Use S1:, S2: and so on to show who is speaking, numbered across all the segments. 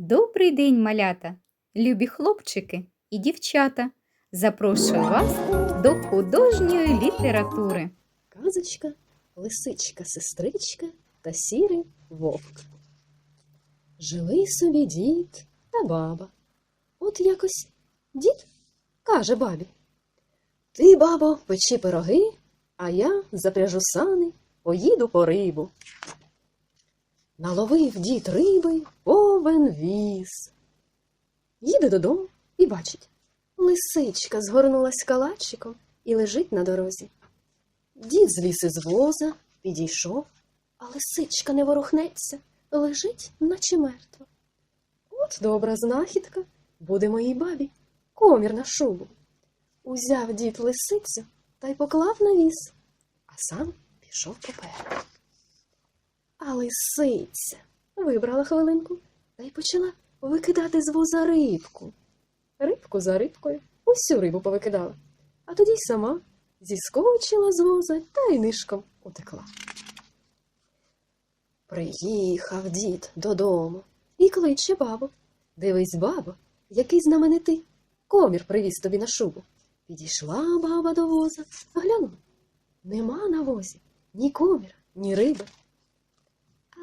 S1: Добрий день, малята, любі хлопчики і дівчата. Запрошую вас до художньої літератури.
S2: Казочка, лисичка, сестричка та сірий вовк. Жили собі дід та баба. От якось дід каже бабі: Ти, бабо, печи пироги, а я запряжу сани, поїду по рибу. Наловив дід риби, повен віз. Їде додому і бачить, лисичка згорнулась калачиком і лежить на дорозі. Дід зліз із воза, підійшов, а лисичка не ворухнеться, лежить, наче мертва. От добра знахідка, буде моїй бабі, комір на шубу. Узяв дід лисицю та й поклав на віз, а сам пішов попереду. А лисиця вибрала хвилинку та й почала викидати з воза рибку. Рибку за рибкою усю рибу повикидала, а тоді й сама зіскочила з воза та й нишком утекла. Приїхав дід додому і кличе бабу. Дивись, бабо, який знаменитий комір привіз тобі на шубу. Підійшла баба до воза, глянула. Нема на возі ні коміра, ні риби.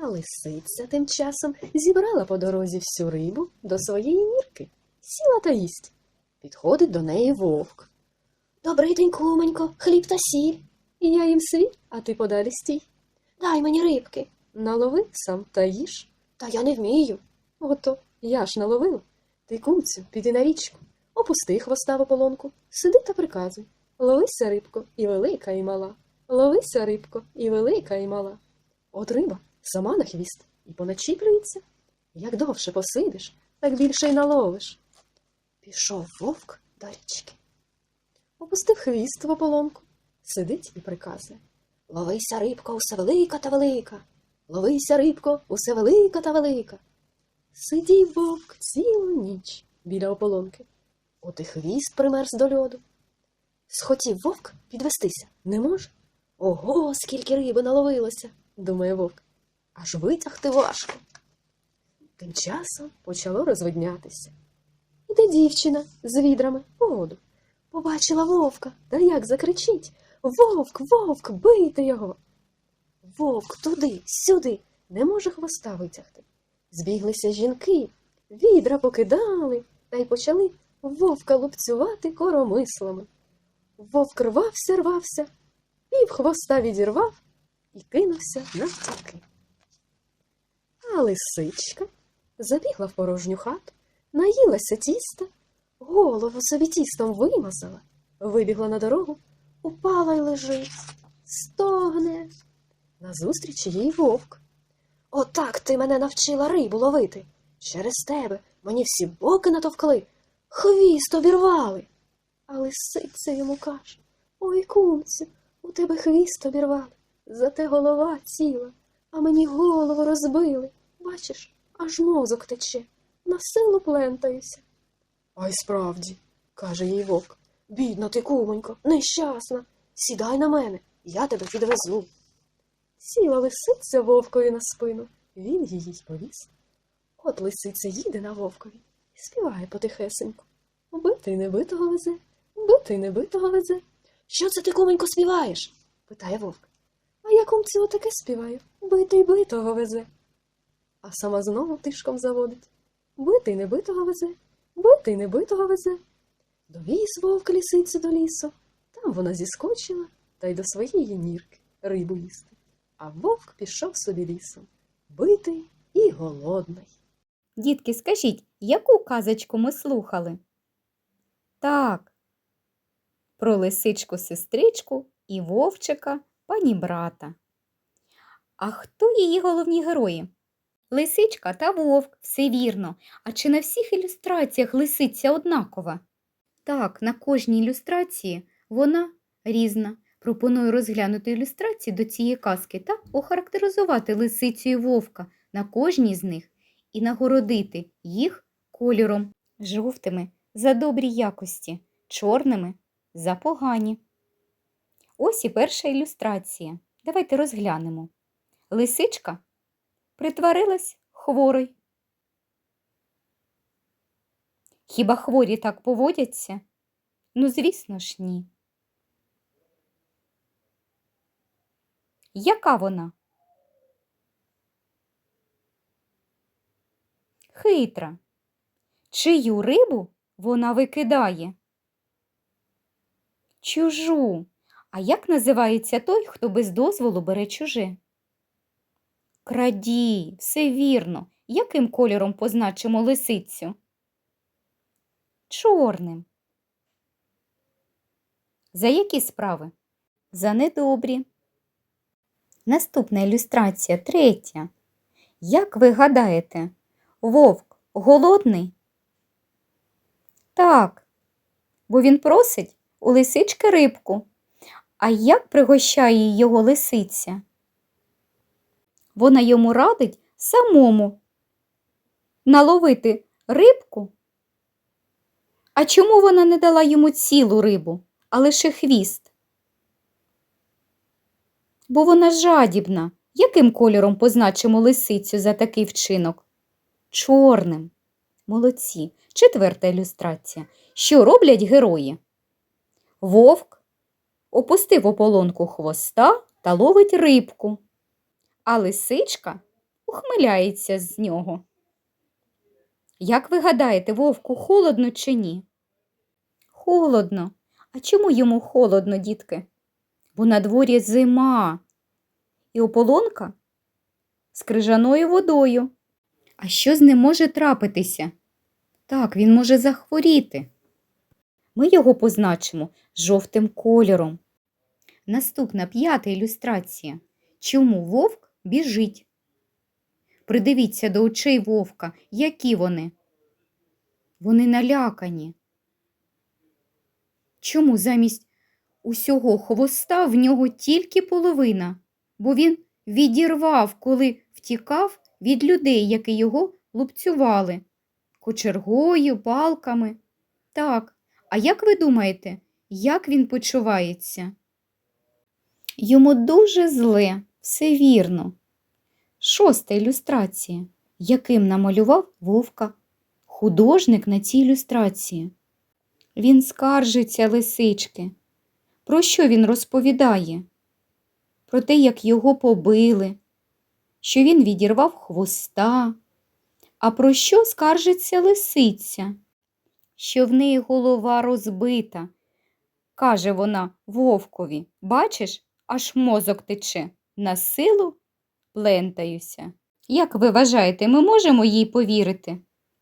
S2: А лисиця тим часом зібрала по дорозі всю рибу до своєї мірки, сіла та їсть. Підходить до неї вовк. Добрий день, куменько, хліб та сіль. І я їм свій, а ти подалі стій. Дай мені рибки. Налови сам та їж. Та я не вмію. Ото я ж наловила. Ти, кумцю, піди на річку, опусти хвоста в ополонку, сиди та приказуй. Ловися, рибко, і велика, і мала. Ловися, рибко, і велика, і мала. От риба сама на хвіст і поначіплюється. Як довше посидиш, так більше й наловиш. Пішов вовк до річки. Опустив хвіст в ополонку, сидить і приказує. Ловися, рибко, усе велика та велика. Ловися, рибко, усе велика та велика. Сидів вовк цілу ніч біля ополонки. От і хвіст примерз до льоду. Схотів вовк підвестися не може. Ого, скільки риби наловилося, думає вовк. Аж витягти важко. Тим часом почало розвиднятися. Іде дівчина з відрами по воду. Побачила вовка, та як закричить Вовк, вовк, бийте його. Вовк туди, сюди, не може хвоста витягти. Збіглися жінки, відра покидали та й почали вовка лупцювати коромислами. Вовк рвався, рвався, пів хвоста відірвав і кинувся навтіки. А лисичка забігла в порожню хату, наїлася тіста, голову собі тістом вимазала, вибігла на дорогу, упала й лежить, стогне. Назустріч їй вовк. Отак ти мене навчила рибу ловити. Через тебе мені всі боки натовкли, хвіст обірвали. А лисиця йому каже Ой, кумцю, у тебе хвіст обірвали, зате голова ціла, а мені голову розбили. Бачиш, аж мозок тече, на силу плентаюся. А й справді, каже їй вовк, бідна ти, кумонько, нещасна. Сідай на мене, я тебе підвезу. Сіла лисиця вовкові на спину, він її й повіз. От лисиця їде на вовкові і співає потихесенько. Битий небитого везе, битий небитого везе. Що це ти, куменько, співаєш? питає вовк. А я кумці отаке співаю. Битий битого везе. А сама знову тишком заводить. Битий небитого везе, битий небитого везе. Довіз вовк лісицю до лісу. Там вона зіскочила та й до своєї нірки рибу їсти. А вовк пішов собі лісом, битий і голодний.
S1: Дітки, скажіть, яку казочку ми слухали? Так, про лисичку сестричку і вовчика пані брата. А хто її головні герої? Лисичка та вовк, все вірно. А чи на всіх ілюстраціях лисиця однакова? Так, на кожній ілюстрації вона різна. Пропоную розглянути ілюстрації до цієї казки та охарактеризувати лисицю і вовка на кожній з них і нагородити їх кольором жовтими за добрі якості, чорними за погані. Ось і перша ілюстрація. Давайте розглянемо. Лисичка притворилась хворой. Хіба хворі так поводяться? Ну, звісно ж, ні. Яка вона? Хитра. Чию рибу вона викидає? Чужу. А як називається той, хто без дозволу бере чуже? Крадій, все вірно. Яким кольором позначимо лисицю? Чорним. За які справи? За недобрі. Наступна ілюстрація третя. Як ви гадаєте, вовк голодний? Так, бо він просить у лисички рибку. А як пригощає його лисиця? Вона йому радить самому наловити рибку. А чому вона не дала йому цілу рибу, а лише хвіст? Бо вона жадібна. Яким кольором позначимо лисицю за такий вчинок? Чорним. Молодці. Четверта ілюстрація. Що роблять герої? Вовк опустив ополонку хвоста та ловить рибку, а лисичка ухмиляється з нього. Як ви гадаєте, вовку холодно чи ні? Холодно. А чому йому холодно, дітки? Бо на дворі зима і ополонка з крижаною водою. А що з ним може трапитися? Так, він може захворіти. Ми його позначимо жовтим кольором. Наступна п'ята ілюстрація. Чому вовк біжить? Придивіться до очей вовка, які вони. Вони налякані. Чому замість усього хвоста в нього тільки половина? Бо він відірвав, коли втікав від людей, які його лупцювали кочергою, палками. Так, а як ви думаєте, як він почувається? Йому дуже зле, все вірно. Шоста ілюстрація. Яким намалював вовка художник на цій ілюстрації? Він скаржиться лисички. Про що він розповідає? Про те, як його побили, що він відірвав хвоста. А про що скаржиться лисиця? Що в неї голова розбита. Каже вона вовкові, бачиш, аж мозок тече. На силу плентаюся. Як ви вважаєте, ми можемо їй повірити?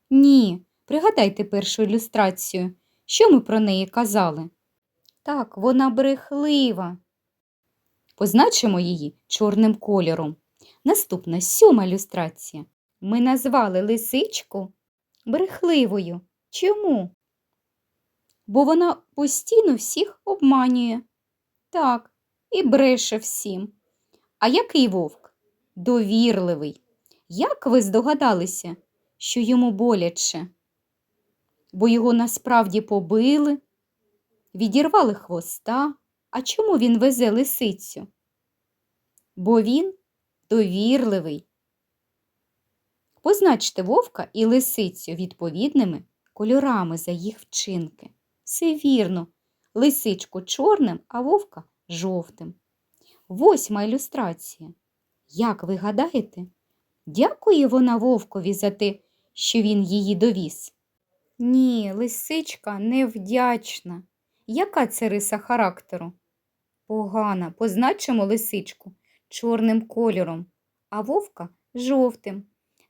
S1: Ні. Пригадайте першу ілюстрацію. Що ми про неї казали? Так, вона брехлива. Позначимо її чорним кольором. Наступна сьома ілюстрація. Ми назвали лисичку брехливою. Чому? Бо вона постійно всіх обманює. Так, і бреше всім. А який вовк? Довірливий. Як ви здогадалися, що йому боляче? Бо його насправді побили, відірвали хвоста. А чому він везе лисицю? Бо він довірливий. Позначте вовка і лисицю відповідними кольорами за їх вчинки. Все вірно, лисичку чорним, а вовка жовтим. Восьма ілюстрація. Як ви гадаєте, дякує вона вовкові за те, що він її довіз? Ні, лисичка невдячна. Яка це риса характеру? Погана, позначимо лисичку чорним кольором, а вовка жовтим.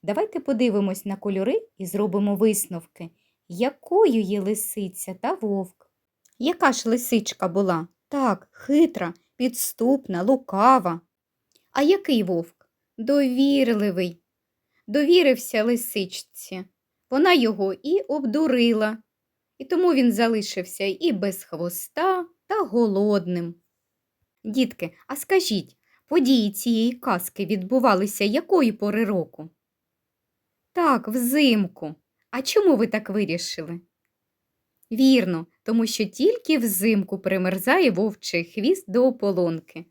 S1: Давайте подивимось на кольори і зробимо висновки, якою є лисиця та вовк. Яка ж лисичка була? Так, хитра, підступна, лукава. А який вовк? Довірливий. Довірився лисичці. Вона його і обдурила, і тому він залишився і без хвоста та голодним. Дітки, а скажіть, події цієї казки відбувалися якої пори року? Так, взимку. А чому ви так вирішили? Вірно, тому що тільки взимку примерзає вовчий хвіст до ополонки.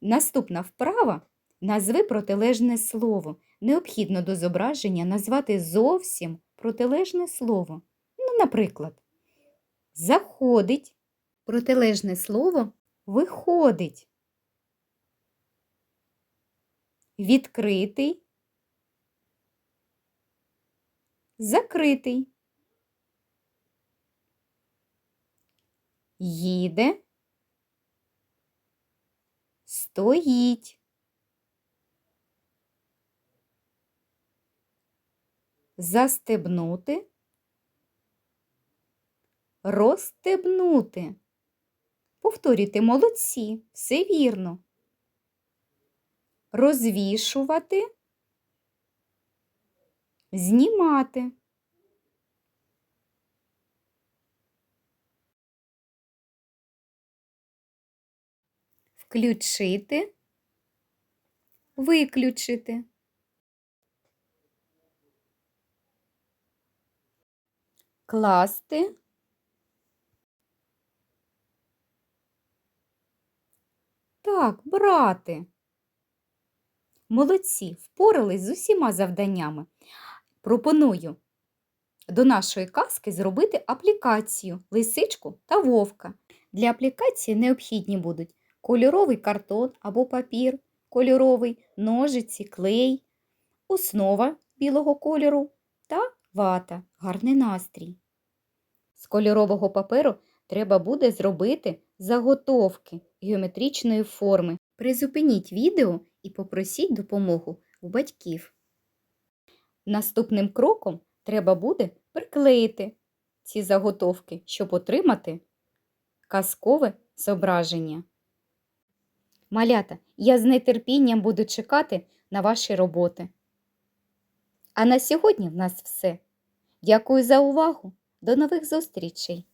S1: Наступна вправа назви протилежне слово. Необхідно до зображення назвати зовсім протилежне слово. Ну, наприклад, заходить, протилежне слово виходить. Відкритий, закритий. Їде, стоїть. Застебнути, розстебнути. Повторюйте молодці, все вірно. Розвішувати, знімати. Включити, виключити. Класти. Так, брати. Молодці, впорались з усіма завданнями. Пропоную до нашої казки зробити аплікацію лисичку та вовка. Для аплікації необхідні будуть кольоровий картон або папір, кольоровий, ножиці, клей, основа білого кольору та вата, гарний настрій. З кольорового паперу треба буде зробити заготовки геометричної форми. Призупиніть відео і попросіть допомогу у батьків. Наступним кроком треба буде приклеїти ці заготовки, щоб отримати казкове зображення. Малята, я з нетерпінням буду чекати на ваші роботи. А на сьогодні в нас все. Дякую за увагу. До нових зустрічей!